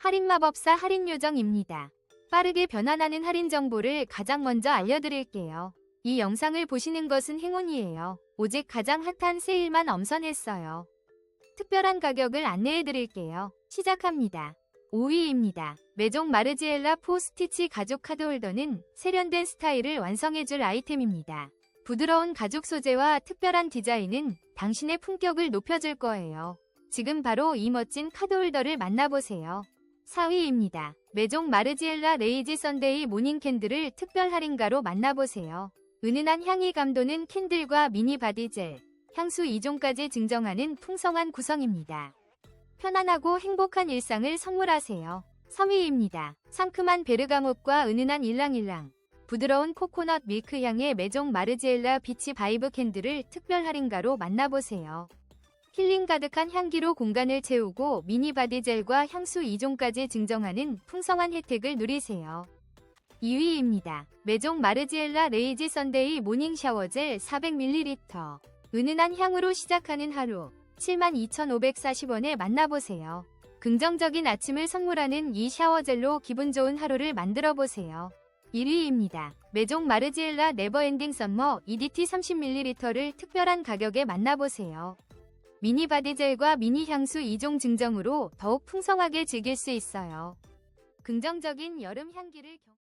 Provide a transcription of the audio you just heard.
할인마법사 할인요정입니다. 빠르게 변환하는 할인 정보를 가장 먼저 알려드릴게요. 이 영상을 보시는 것은 행운이에요. 오직 가장 핫한 세일만 엄선했어요. 특별한 가격을 안내해드릴게요. 시작합니다. 5위입니다. 메종 마르지엘라 포 스티치 가죽 카드홀더는 세련된 스타일을 완성해줄 아이템입니다. 부드러운 가죽 소재와 특별한 디자인은 당신의 품격을 높여줄 거예요. 지금 바로 이 멋진 카드홀더를 만나보세요. 4위입니다. 메종 마르지엘라 레이지 선데이 모닝 캔들을 특별 할인가로 만나보세요. 은은한 향이 감도는 캔들과 미니 바디젤, 향수 2종까지 증정하는 풍성한 구성입니다. 편안하고 행복한 일상을 선물하세요. 3위입니다. 상큼한 베르가못과 은은한 일랑일랑, 부드러운 코코넛 밀크 향의 메종 마르지엘라 비치 바이브 캔들을 특별 할인가로 만나보세요. 힐링 가득한 향기로 공간을 채우고 미니 바디젤과 향수 2종까지 증정하는 풍성한 혜택을 누리세요. 2위입니다. 메종 마르지엘라 레이지 선데이 모닝 샤워젤 400ml. 은은한 향으로 시작하는 하루. 72,540원에 만나보세요. 긍정적인 아침을 선물하는 이 샤워젤로 기분 좋은 하루를 만들어 보세요. 1위입니다. 메종 마르지엘라 네버엔딩 썸머 EDT 30ml를 특별한 가격에 만나보세요. 미니 바디젤과 미니 향수 2종 증정으로 더욱 풍성하게 즐길 수 있어요. 긍정적인 여름 향기를 경...